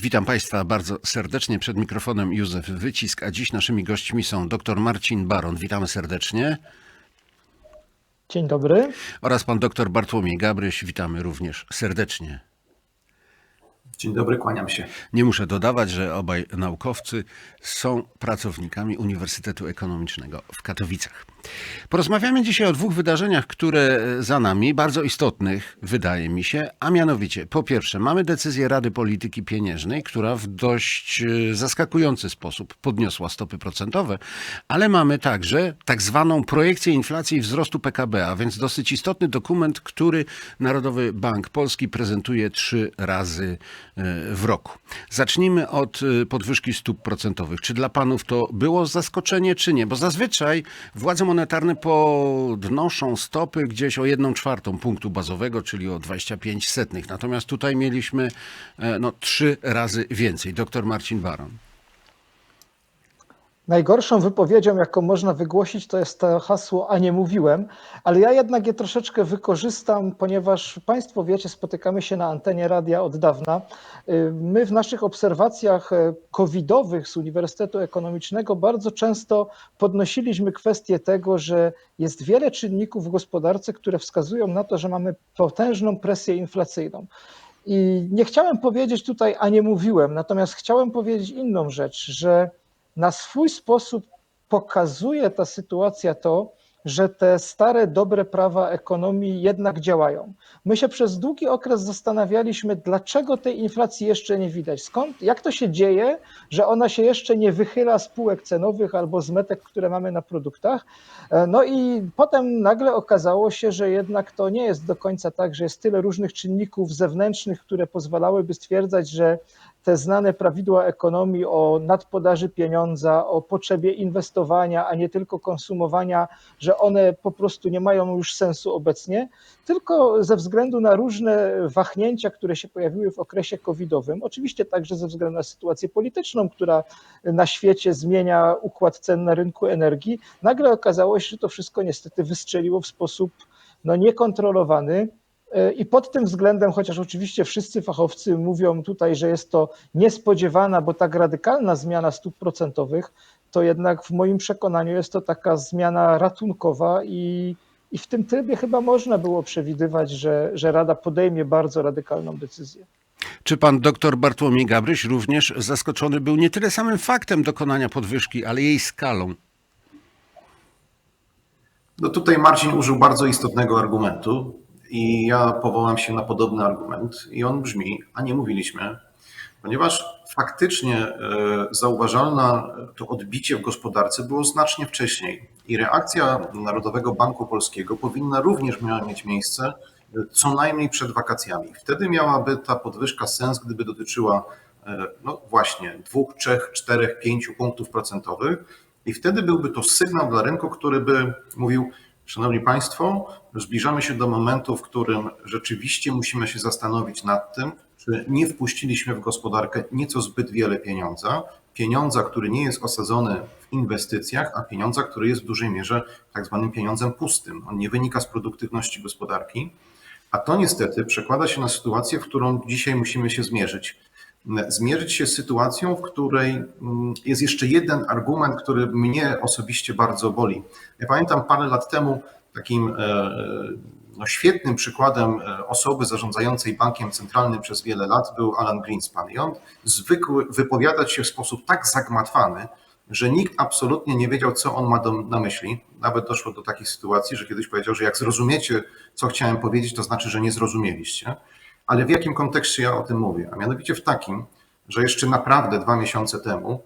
Witam Państwa bardzo serdecznie. Przed mikrofonem Józef Wycisk, a dziś naszymi gośćmi są dr Marcin Baron. Witamy serdecznie. Dzień dobry. Oraz pan dr Bartłomiej Gabryś. Witamy również serdecznie. Dzień dobry, kłaniam się. Nie muszę dodawać, że obaj naukowcy są pracownikami Uniwersytetu Ekonomicznego w Katowicach. Porozmawiamy dzisiaj o dwóch wydarzeniach, które za nami, bardzo istotnych, wydaje mi się, a mianowicie, po pierwsze, mamy decyzję Rady Polityki Pieniężnej, która w dość e, zaskakujący sposób podniosła stopy procentowe, ale mamy także tak zwaną projekcję inflacji i wzrostu PKB, a więc dosyć istotny dokument, który Narodowy Bank Polski prezentuje trzy razy e, w roku. Zacznijmy od e, podwyżki stóp procentowych. Czy dla panów to było zaskoczenie, czy nie? Bo zazwyczaj władze monetarne podnoszą stopy gdzieś o jedną czwartą punktu bazowego, czyli o 25 setnych. Natomiast tutaj mieliśmy e, no, trzy razy więcej. Doktor Marcin Baron. Najgorszą wypowiedzią, jaką można wygłosić, to jest to hasło, a nie mówiłem, ale ja jednak je troszeczkę wykorzystam, ponieważ Państwo wiecie, spotykamy się na antenie radia od dawna. Y, My w naszych obserwacjach e, covidowych z Uniwersytetu Ekonomicznego bardzo często podnosiliśmy kwestię tego, że jest wiele czynników w gospodarce, które wskazują na to, że mamy potężną presję inflacyjną. I nie chciałem powiedzieć tutaj, a nie mówiłem, natomiast chciałem powiedzieć inną rzecz, że na swój sposób pokazuje ta sytuacja to, że te stare, dobre prawa ekonomii jednak działają. My się przez długi okres zastanawialiśmy, dlaczego tej inflacji jeszcze nie widać. Skąd, jak to się dzieje, że ona się jeszcze nie wychyla z półek cenowych albo z metek, które mamy na produktach. No i potem nagle okazało się, że jednak to nie jest do końca tak, że jest tyle różnych czynników zewnętrznych, które pozwalałyby stwierdzać, że te znane prawidła ekonomii o nadpodaży pieniądza, o potrzebie inwestowania, a nie tylko konsumowania, że one po prostu nie mają już sensu obecnie, tylko ze względu na różne wahnięcia, które się pojawiły w okresie covidowym, oczywiście także ze względu na sytuację polityczną, która na świecie zmienia układ cen na rynku energii, nagle okazało się, że to wszystko niestety wystrzeliło w sposób no, niekontrolowany. I pod tym względem, chociaż oczywiście wszyscy fachowcy mówią tutaj, że jest to niespodziewana, bo tak radykalna zmiana stóp procentowych, to jednak w moim przekonaniu jest to taka zmiana ratunkowa i, i w tym trybie chyba można było przewidywać, że, że Rada podejmie bardzo radykalną decyzję. Czy pan doktor Bartłomiej Gabryś również zaskoczony był nie tyle samym faktem dokonania podwyżki, ale jej skalą? No tutaj Marcin użył bardzo istotnego argumentu i ja powołam się na podobny argument i on brzmi, a nie mówiliśmy, ponieważ faktycznie e, zauważalne to odbicie w gospodarce było znacznie wcześniej i reakcja Narodowego Banku Polskiego powinna również miała mieć miejsce e, co najmniej przed wakacjami. Wtedy miałaby ta podwyżka sens, gdyby dotyczyła e, no właśnie dwóch, trzech, czterech, pięciu punktów procentowych i wtedy byłby to sygnał dla rynku, który by mówił, Szanowni Państwo, zbliżamy się do momentu, w którym rzeczywiście musimy się zastanowić nad tym, czy nie wpuściliśmy w gospodarkę nieco zbyt wiele pieniądza, pieniądza, który nie jest osadzony w inwestycjach, a pieniądza, który jest w dużej mierze tak zwanym pieniądzem pustym. On nie wynika z produktywności gospodarki, a to niestety przekłada się na sytuację, w którą dzisiaj musimy się zmierzyć zmierzyć się z sytuacją, w której mm, jest jeszcze jeden argument, który mnie osobiście bardzo boli. Ja pamiętam parę lat temu takim e, no, świetnym przykładem e, osoby zarządzającej bankiem centralnym przez wiele lat był Alan Greenspan i on zwykł wypowiadać się w sposób tak zagmatwany, że nikt absolutnie nie wiedział, co on ma do, na myśli. Nawet doszło do takiej sytuacji, że kiedyś powiedział, że jak zrozumiecie, co chciałem powiedzieć, to znaczy, że nie zrozumieliście. Ale w jakim kontekście ja o tym mówię? A mianowicie w takim, że jeszcze naprawdę dwa miesiące temu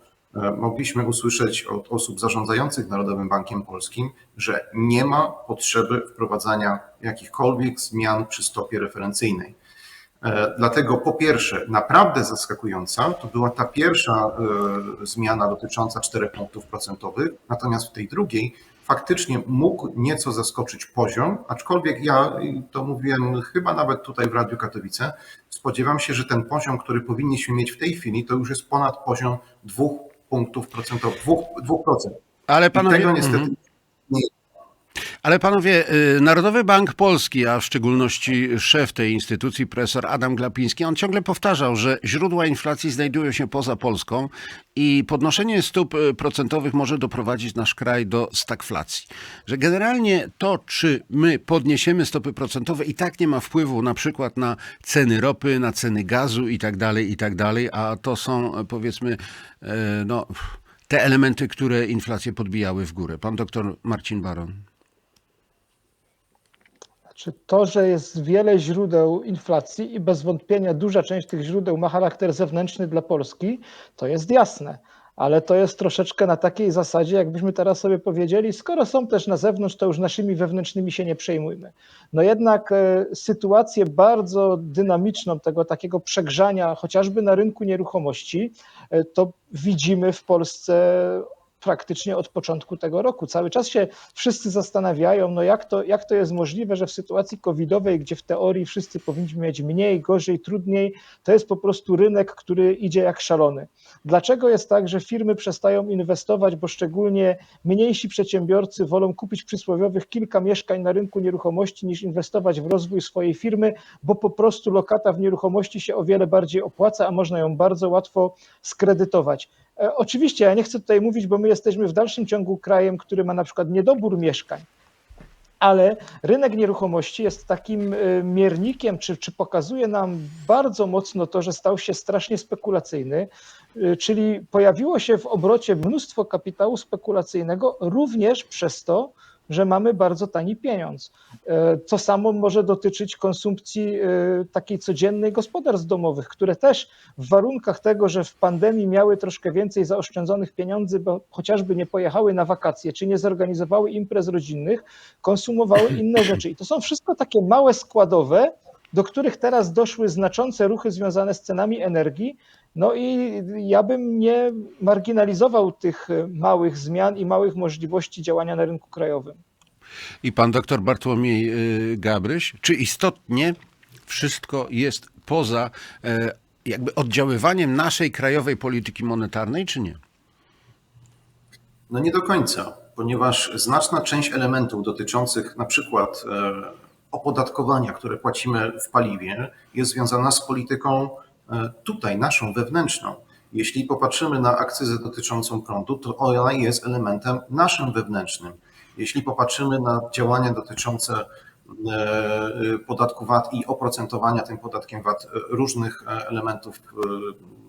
mogliśmy usłyszeć od osób zarządzających Narodowym Bankiem Polskim, że nie ma potrzeby wprowadzania jakichkolwiek zmian przy stopie referencyjnej. E, dlatego po pierwsze, naprawdę zaskakująca to była ta pierwsza e, zmiana dotycząca 4 punktów procentowych, natomiast w tej drugiej faktycznie mógł nieco zaskoczyć poziom, aczkolwiek ja to mówiłem chyba nawet tutaj w Radiu Katowice, spodziewam się, że ten poziom, który powinniśmy mieć w tej chwili, to już jest ponad poziom dwóch punktów procentowych, dwóch, dwóch procent. Ale panowie, I tego niestety mhm. nie Ale panowie, y, Narodowy Bank Polski, a w szczególności szef tej instytucji, profesor Adam Glapiński, on ciągle powtarzał, że źródła inflacji znajdują się poza Polską i podnoszenie stóp y, procentowych może doprowadzić nasz kraj do stagflacji. Że generalnie to, czy my podniesiemy stopy procentowe i tak nie ma wpływu na przykład na ceny ropy, na ceny gazu i tak dalej, i tak dalej, a to są e, powiedzmy, e, no, te elementy, które inflację podbijały w górę. Pan doktor Marcin Baron. Znaczy to, że jest wiele źródeł inflacji i bez wątpienia duża część tych źródeł ma charakter zewnętrzny dla Polski, to jest jasne. Ale to jest troszeczkę na takiej zasadzie, jakbyśmy teraz sobie powiedzieli, skoro są też na zewnątrz, to już naszymi wewnętrznymi się nie przejmujmy. No jednak e, sytuację bardzo dynamiczną tego takiego przegrzania, chociażby na rynku nieruchomości, e, to widzimy w Polsce praktycznie od początku tego roku. Cały czas się wszyscy zastanawiają, no jak to, jak to jest możliwe, że w sytuacji covidowej, gdzie w teorii wszyscy powinniśmy mieć mniej, gorzej, trudniej, to jest po prostu rynek, który idzie jak szalony. Dlaczego jest tak, że firmy przestają inwestować, bo szczególnie mniejsi przedsiębiorcy wolą kupić przysłowiowych kilka mieszkań na rynku nieruchomości niż inwestować w rozwój swojej firmy, bo po prostu lokata w nieruchomości się o wiele bardziej opłaca, a można ją bardzo łatwo skredytować. E, Oczywiście, ja nie chcę tutaj mówić, bo my jesteśmy w dalszym ciągu krajem, który ma na przykład niedobór mieszkań, ale rynek nieruchomości jest takim e, miernikiem, czy, czy pokazuje nam bardzo mocno to, że stał się strasznie spekulacyjny, e, czyli pojawiło się w obrocie mnóstwo kapitału spekulacyjnego również przez to, że mamy bardzo tani pieniądz. E, To samo może dotyczyć konsumpcji e, takiej codziennej gospodarstw domowych, które też w warunkach tego, że w pandemii miały troszkę więcej zaoszczędzonych pieniędzy, bo chociażby nie pojechały na wakacje, czy nie zorganizowały imprez rodzinnych, konsumowały inne rzeczy. I to są wszystko takie małe składowe, do których teraz doszły znaczące ruchy związane z cenami energii. No i ja bym nie marginalizował tych małych zmian i małych możliwości działania na rynku krajowym. I pan doktor Bartłomiej y, Gabryś, czy istotnie wszystko jest poza e, jakby oddziaływaniem naszej krajowej polityki monetarnej, czy nie? No nie do końca, ponieważ znaczna część elementów dotyczących na przykład e, opodatkowania, które płacimy w paliwie, jest związana z polityką e, tutaj, naszą wewnętrzną. Jeśli popatrzymy na akcyzę dotyczącą prądu, to ona jest elementem naszym wewnętrznym. Jeśli popatrzymy na działania dotyczące podatku VAT i oprocentowania tym podatkiem VAT różnych e, elementów e,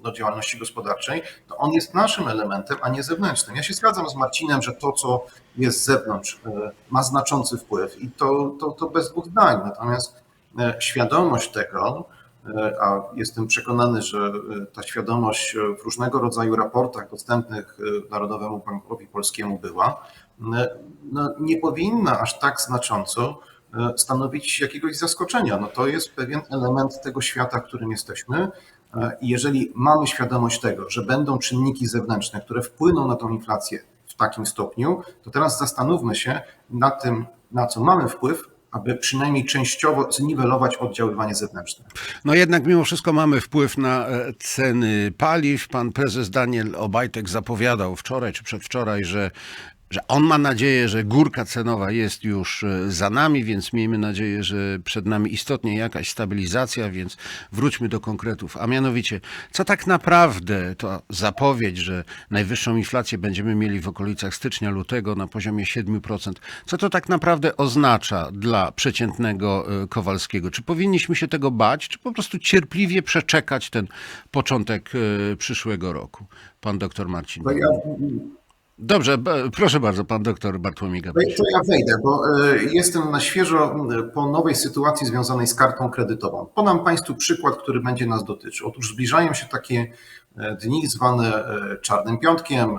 no, działalności gospodarczej, to on jest naszym elementem, a nie zewnętrznym. Ja się zgadzam z Marcinem, że to, co jest z zewnątrz, e, ma znaczący wpływ i to, to, to bez dwóch zdań. Natomiast e, świadomość tego, e, a jestem przekonany, że e, ta świadomość e, w różnego rodzaju raportach dostępnych e, Narodowemu Bankowi Polskiemu była, e, no, nie powinna aż tak znacząco e, stanowić jakiegoś zaskoczenia. No to jest pewien element tego świata, w którym jesteśmy. E, I jeżeli mamy świadomość tego, że będą czynniki zewnętrzne, które wpłyną na tą inflację w takim stopniu, to teraz zastanówmy się nad tym, na co mamy wpływ, aby przynajmniej częściowo zniwelować oddziaływanie zewnętrzne. No jednak mimo wszystko mamy wpływ na e, ceny paliw. Pan prezes Daniel Obajtek zapowiadał wczoraj czy przedwczoraj, że że on ma nadzieję, że górka cenowa jest już e, za nami, więc miejmy nadzieję, że przed nami istotnie jakaś stabilizacja, więc wróćmy do konkretów. A mianowicie, co tak naprawdę to zapowiedź, że najwyższą inflację będziemy mieli w okolicach stycznia, lutego na poziomie 7%, co to tak naprawdę oznacza dla przeciętnego e, Kowalskiego? Czy powinniśmy się tego bać, czy po prostu cierpliwie przeczekać ten początek e, przyszłego roku? Pan doktor Marcin. To ja, Dobrze, proszę bardzo, pan doktor Bartłomiej to Gabryś. to ja wejdę, bo e, jestem na świeżo po nowej sytuacji związanej z kartą kredytową. Podam Państwu przykład, który będzie nas dotyczył. Otóż zbliżają się takie e, dni zwane e, czarnym piątkiem,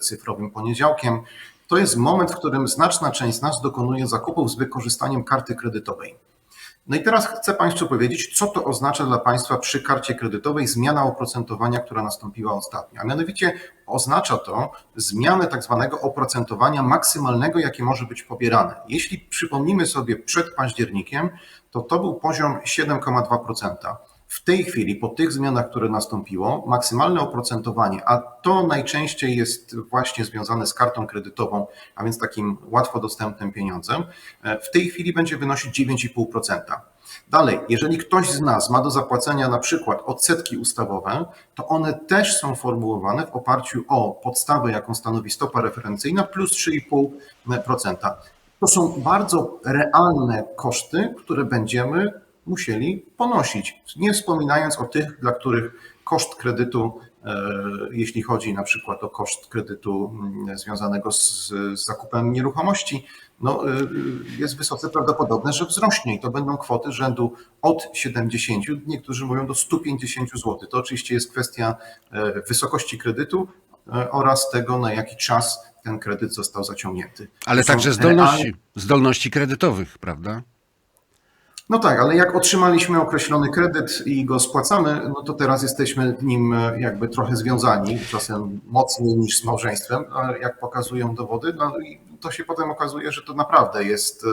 cyfrowym poniedziałkiem. To jest moment, w którym znaczna część z nas dokonuje zakupów z wykorzystaniem karty kredytowej. No i teraz chcę Państwu powiedzieć, co to oznacza dla Państwa przy karcie kredytowej zmiana oprocentowania, która nastąpiła ostatnio. A mianowicie oznacza to zmianę tak zwanego oprocentowania maksymalnego, jakie może być pobierane. Jeśli przypomnimy sobie przed październikiem, to to był poziom 7,2%. W tej chwili, po tych zmianach, które nastąpiło, maksymalne oprocentowanie, a to najczęściej jest właśnie związane z kartą kredytową, a więc takim łatwo dostępnym pieniądzem, e, w tej chwili będzie wynosić 9,5%. Dalej, jeżeli ktoś z nas ma do zapłacenia na przykład odsetki ustawowe, to one też są formułowane w oparciu o podstawę, jaką stanowi stopa referencyjna, plus 3,5%. To są bardzo realne koszty, które będziemy musieli ponosić. Nie wspominając o tych, dla których koszt kredytu, e, jeśli chodzi na przykład o koszt kredytu mm, związanego z, z zakupem nieruchomości, no, e, jest wysoce prawdopodobne, że wzrośnie i to będą kwoty rzędu od 70, niektórzy mówią do 150 zł. To oczywiście jest kwestia e, wysokości kredytu oraz tego, na jaki czas ten kredyt został zaciągnięty. Ale są także zdolności, zdolności kredytowych, prawda? No tak, ale jak otrzymaliśmy określony kredyt i go spłacamy, no to teraz jesteśmy nim e, jakby trochę związani, czasem mocniej niż z małżeństwem, jak pokazują dowody, no i to się potem okazuje, że to naprawdę jest e,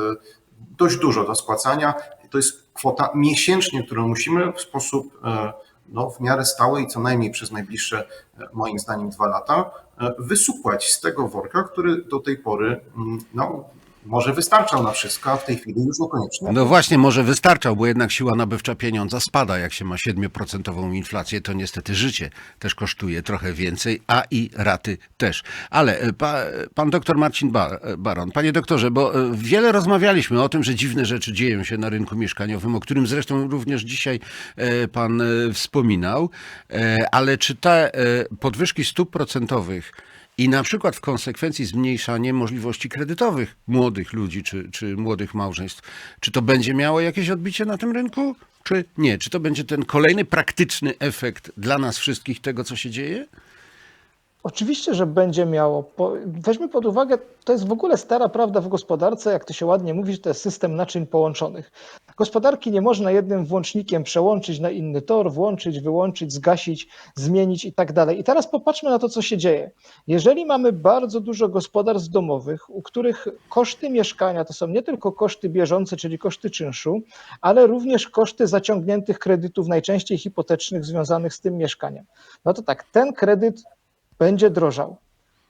dość dużo do spłacania. To jest kwota miesięcznie, którą musimy w sposób e, no, w miarę stały i co najmniej przez najbliższe, moim zdaniem, dwa lata, wysupłać z tego worka, który do tej pory mm, no, może wystarczał na wszystko, a w tej chwili już niekoniecznie. No właśnie, może wystarczał, bo jednak siła nabywcza pieniądza spada. Jak się ma 7% inflację, to niestety życie też kosztuje trochę więcej, a i raty też. Ale e, pa, pan doktor Marcin e, Baron, panie doktorze, bo e, wiele rozmawialiśmy o tym, że dziwne rzeczy dzieją się na rynku mieszkaniowym, o którym zresztą również dzisiaj pan wspominał, ale czy te podwyżki stóp procentowych i na przykład w konsekwencji zmniejszanie możliwości kredytowych młodych ludzi czy, czy młodych małżeństw. Czy to będzie miało jakieś odbicie na tym rynku, czy nie? Czy to będzie ten kolejny praktyczny efekt dla nas wszystkich tego, co się dzieje? Oczywiście, że będzie miało. Weźmy pod uwagę, to jest w ogóle stara prawda w gospodarce, jak to się ładnie mówi, to jest system naczyń połączonych. Gospodarki nie można jednym włącznikiem przełączyć na inny tor, włączyć, wyłączyć, zgasić, zmienić i tak dalej. I teraz popatrzmy na to, co się dzieje. Jeżeli mamy bardzo dużo gospodarstw domowych, u których koszty mieszkania to są nie tylko koszty bieżące, czyli koszty czynszu, ale również koszty zaciągniętych kredytów, najczęściej hipotecznych, związanych z tym mieszkaniem. No to tak, ten kredyt będzie drożał.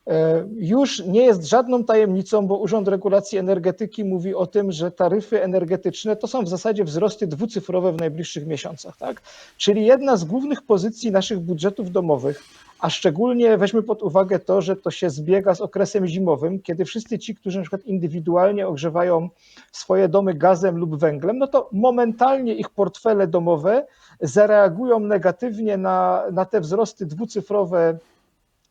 E, Już nie jest żadną tajemnicą, bo Urząd Regulacji Energetyki mówi o tym, że taryfy energetyczne to są w zasadzie wzrosty dwucyfrowe w najbliższych miesiącach. Tak? Czyli jedna z głównych pozycji naszych budżetów domowych, a szczególnie weźmy pod uwagę to, że to się zbiega z okresem zimowym, kiedy wszyscy ci, którzy na przykład indywidualnie ogrzewają swoje domy gazem lub węglem, no to momentalnie ich portfele domowe zareagują negatywnie na, na te wzrosty dwucyfrowe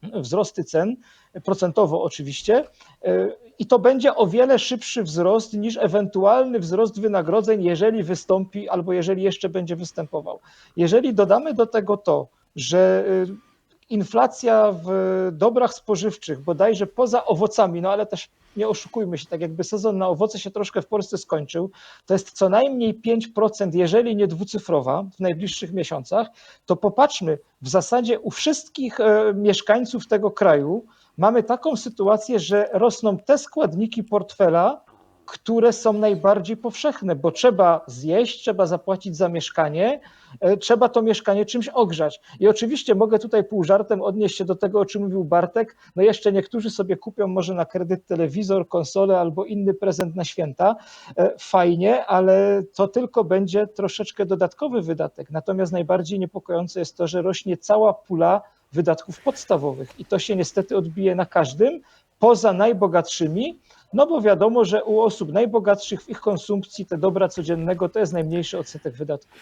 wzrosty cen, procentowo oczywiście, y, i to będzie o wiele szybszy wzrost niż ewentualny wzrost wynagrodzeń, jeżeli wystąpi albo jeżeli jeszcze będzie występował. Jeżeli dodamy do tego to, że y, inflacja w dobrach spożywczych, bodajże poza owocami, no ale też nie oszukujmy się, tak jakby sezon na owoce się troszkę w Polsce skończył, to jest co najmniej 5%, jeżeli nie dwucyfrowa w najbliższych miesiącach, to popatrzmy, w zasadzie u wszystkich e, mieszkańców tego kraju mamy taką sytuację, że rosną te składniki portfela, które są najbardziej powszechne, bo trzeba zjeść, trzeba zapłacić za mieszkanie, e, trzeba to mieszkanie czymś ogrzać. I oczywiście mogę tutaj pół żartem odnieść się do tego, o czym mówił Bartek. No jeszcze niektórzy sobie kupią może na kredyt telewizor, konsolę albo inny prezent na święta. E, Fajnie, ale to tylko będzie troszeczkę dodatkowy wydatek. Natomiast najbardziej niepokojące jest to, że rośnie cała pula wydatków podstawowych i to się niestety odbije na każdym, poza najbogatszymi, no bo wiadomo, że u osób najbogatszych w ich konsumpcji te dobra codziennego to jest najmniejszy odsetek wydatków.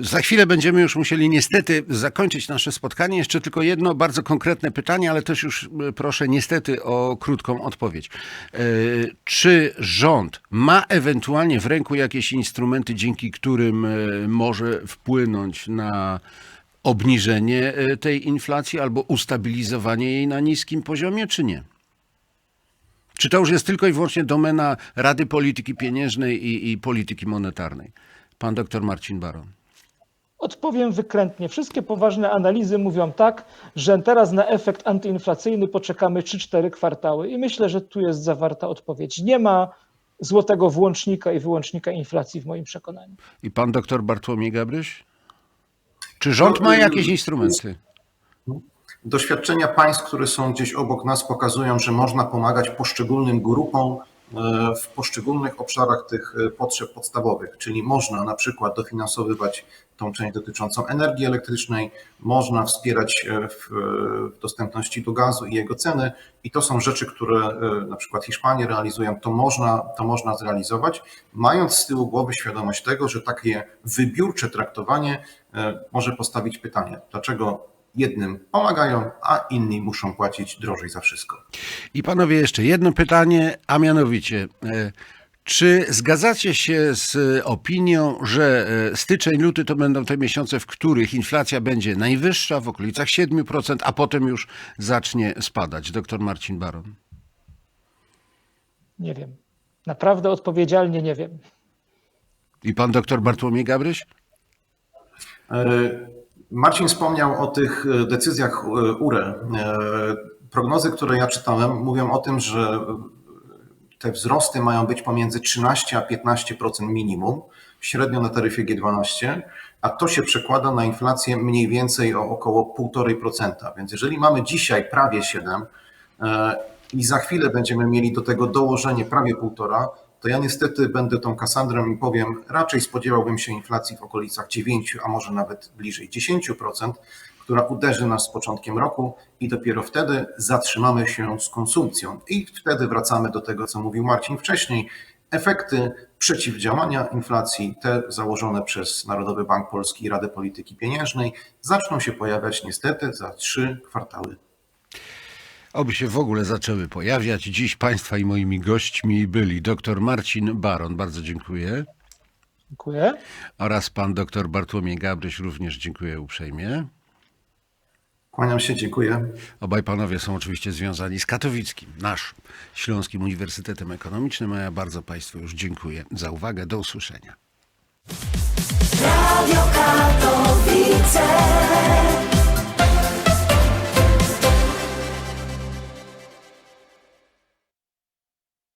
Za chwilę będziemy już musieli niestety zakończyć nasze spotkanie. Jeszcze tylko jedno bardzo konkretne pytanie, ale też już e, proszę niestety o krótką odpowiedź. E, Czy rząd ma ewentualnie w ręku jakieś instrumenty, dzięki którym e, może wpłynąć na obniżenie tej inflacji albo ustabilizowanie jej na niskim poziomie, czy nie? Czy to już jest tylko i wyłącznie domena Rady Polityki Pieniężnej i, i Polityki Monetarnej? Pan doktor Marcin Baron. Odpowiem wykrętnie. Wszystkie poważne analizy mówią tak, że teraz na efekt antyinflacyjny poczekamy 3-4 kwartały i myślę, że tu jest zawarta odpowiedź. Nie ma złotego włącznika i wyłącznika inflacji w moim przekonaniu. I pan doktor Bartłomiej Gabryś? Czy rząd ma jakieś instrumenty? Doświadczenia państw, które są gdzieś obok nas, pokazują, że można pomagać poszczególnym grupom e, w poszczególnych obszarach tych e, potrzeb podstawowych, czyli można na przykład dofinansowywać tą część dotyczącą energii elektrycznej, można wspierać e, w dostępności do gazu i jego ceny. I to są rzeczy, które na przykład Hiszpanie realizują, to można, to można zrealizować, mając z tyłu głowy świadomość tego, że takie wybiórcze traktowanie może postawić pytanie, dlaczego jednym pomagają, a inni muszą płacić drożej za wszystko. I panowie, jeszcze jedno pytanie, a mianowicie, e, czy zgadzacie się z e, opinią, że e, styczeń, luty to będą te miesiące, w których inflacja będzie najwyższa, w okolicach 7%, a potem już zacznie spadać? Doktor Marcin Baron. Nie wiem. Naprawdę odpowiedzialnie nie wiem. I pan doktor Bartłomiej Gabryś? E, Marcin wspomniał o tych e, decyzjach e, URE. E, Prognozy, które ja czytałem, mówią o tym, że te wzrosty mają być pomiędzy 13 a 15% minimum, średnio na taryfie G12, a to się przekłada na inflację mniej więcej o około 1,5%. Więc jeżeli mamy dzisiaj prawie 7 e, i za chwilę będziemy mieli do tego dołożenie prawie 1,5%, to ja niestety będę tą Kasandrą i powiem, raczej spodziewałbym się inflacji w okolicach 9, a może nawet bliżej 10%, która uderzy nas z początkiem roku i dopiero wtedy zatrzymamy się z konsumpcją. I wtedy wracamy do tego, co mówił Marcin wcześniej. Efekty przeciwdziałania inflacji, te założone przez Narodowy Bank Polski i Radę Polityki Pieniężnej, zaczną się pojawiać niestety za trzy kwartały. Oby się w ogóle zaczęły pojawiać. Dziś państwa i moimi gośćmi byli dr Marcin Baron, bardzo dziękuję, Dziękuję. oraz pan dr Bartłomiej Gabryś, również dziękuję uprzejmie. Kłaniam się, dziękuję. Obaj panowie są oczywiście związani z katowickim, naszym Śląskim Uniwersytetem Ekonomicznym, a ja bardzo państwu już dziękuję za uwagę. Do usłyszenia. Radio